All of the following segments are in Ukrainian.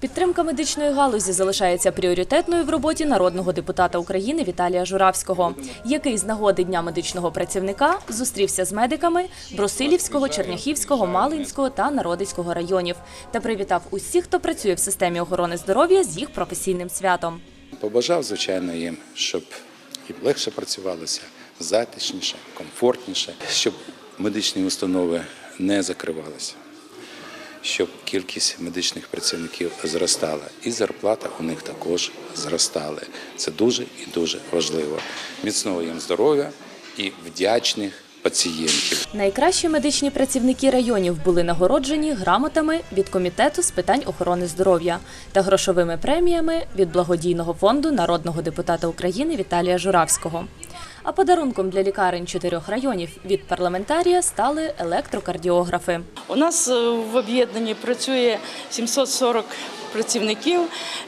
Підтримка медичної галузі залишається пріоритетною в роботі народного депутата України Віталія Журавського, який з нагоди Дня медичного працівника зустрівся з медиками Брусилівського, Черняхівського, Малинського та Народицького районів та привітав усіх, хто працює в системі охорони здоров'я з їх професійним святом. Побажав, звичайно, їм, щоб їм легше працювалося, затишніше, комфортніше, щоб медичні установи не закривалися, щоб кількість медичних працівників зростала, і зарплата у них також зростала. Це дуже і дуже важливо. Міцного їм здоров'я і вдячних пацієнтів. Найкращі медичні працівники районів були нагороджені грамотами від комітету з питань охорони здоров'я та грошовими преміями від благодійного фонду народного депутата України Віталія Журавського. А подарунком для лікарень чотирьох районів від парламентарія стали електрокардіографи. У нас е, в об'єднанні працює 740 працівників,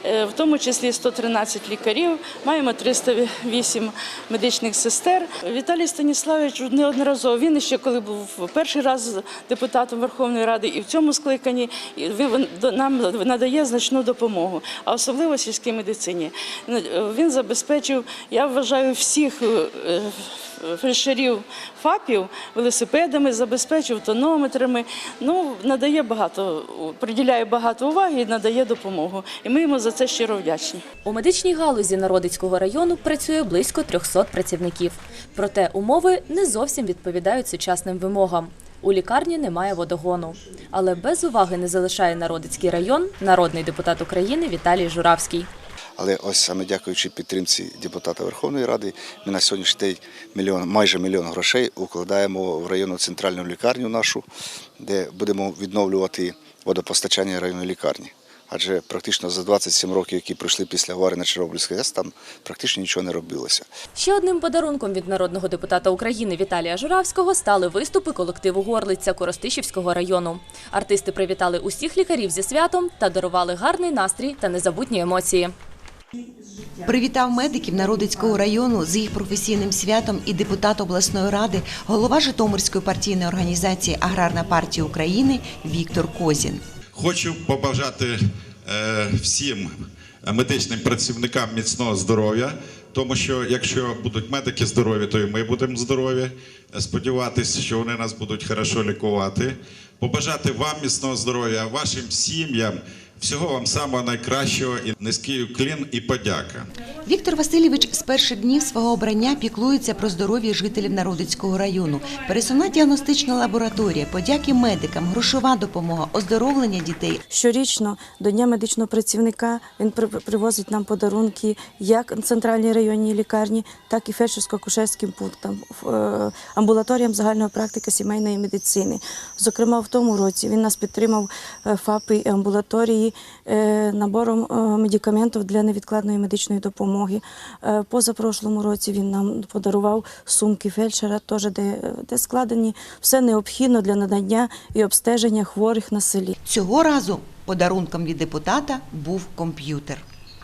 е, в тому числі 113 лікарів. Маємо 308 медичних сестер. Віталій Станіславович неодноразово він ще коли був перший раз депутатом Верховної Ради і в цьому скликанні нам надає значну допомогу, а особливо сільській медицині. Е, Він забезпечив, я вважаю, всіх. Фельдшерів ФАПів велосипедами, забезпечив тонометрами. Ну, надає багато, приділяє багато уваги і надає допомогу. І ми йому за це щиро вдячні. У медичній галузі Народицького району працює близько 300 працівників. Проте умови не зовсім відповідають сучасним вимогам. У лікарні немає водогону. Але без уваги не залишає Народицький район народний депутат України Віталій Журавський. Але ось саме дякуючи підтримці депутата Верховної Ради, ми на сьогоднішній день мільйон, майже мільйон грошей укладаємо в районну центральну лікарню нашу, де будемо відновлювати водопостачання районної лікарні. Адже практично за 27 років, які пройшли після аварії на Чорнобильській АЕС, там практично нічого не робилося. Ще одним подарунком від народного депутата України Віталія Журавського стали виступи колективу Горлиця Коростишівського району. Артисти привітали усіх лікарів зі святом та дарували гарний настрій та незабутні емоції. Привітав медиків Народицького району з їх професійним святом і депутат обласної ради, голова Житомирської партійної організації Аграрна партія України Віктор Козін. Хочу побажати е, всім медичним працівникам міцного здоров'я, тому що якщо будуть медики здорові, то і ми будемо здорові. Сподіватися, що вони нас будуть хорошо лікувати. Побажати вам міцного здоров'я, вашим сім'ям, всього вам самого найкращого і низький уклін і подяка. Віктор Васильович з перших днів свого обрання піклується про здоров'я жителів Народицького району. Пересувна діагностична лабораторія, подяки медикам, грошова допомога, оздоровлення дітей. Щорічно до Дня медичного працівника він при- привозить нам подарунки як центральній районній лікарні, так і фельдшерсько-акушерським пунктам, е, амбулаторіям загальної практики сімейної медицини. Зокрема, в тому році він нас підтримав е, ФАПи і амбулаторії е, набором медикаментів для невідкладної медичної допомоги. Е, Позапрошлому році він нам подарував сумки фельдшера, теж де, де складені все необхідно для надання і обстеження хворих на селі. Цього разу подарунком від депутата був комп'ютер.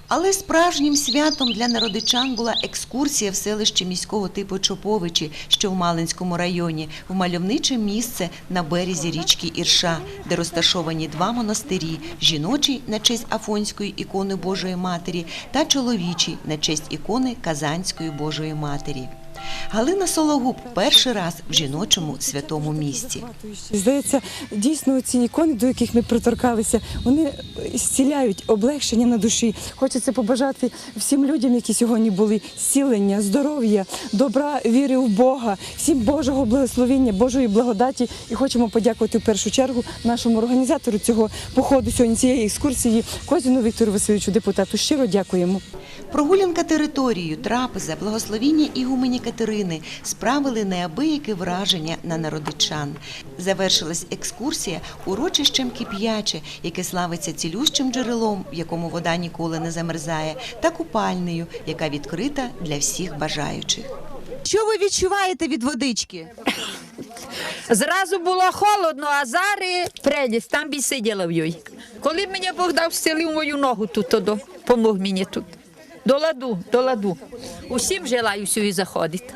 Але справжнім святом для народичан була екскурсія в селище міського типу Чоповичі, що в Малинському районі, в мальовниче місце на березі річки Ірша, де розташовані два монастирі: жіночий на честь Афонської ікони Божої Матері та чоловічий на честь ікони Казанської Божої Матері. Галина Сологуб перший раз в жіночому святому місці. Здається, дійсно ці ікони, до яких ми приторкалися, вони зціляють облегшення на душі. Хочеться побажати всім людям, які сьогодні були зцілення, здоров'я, добра, віри в Бога, всім Божого благословення, Божої благодаті. І хочемо подякувати в першу чергу нашому організатору цього походу сьогодні цієї екскурсії Козіну Віктору Васильовичу, депутату. Щиро дякуємо. Прогулянка територією, трапеза, благословіння ігумені Катерини справили неабияке враження на народичан. Завершилась екскурсія урочищем Кип'яче, яке славиться цілющим джерелом, в якому вода ніколи не замерзає, та купальнею, яка відкрита для всіх бажаючих. Що ви відчуваєте від водички? Зразу було холодно, а зараз прелість, там би сиділа в їй. Коли мені Бог дав зцілив мою ногу тут, то помог мені тут. До ладу, до ладу. Усім желаю сюди заходити.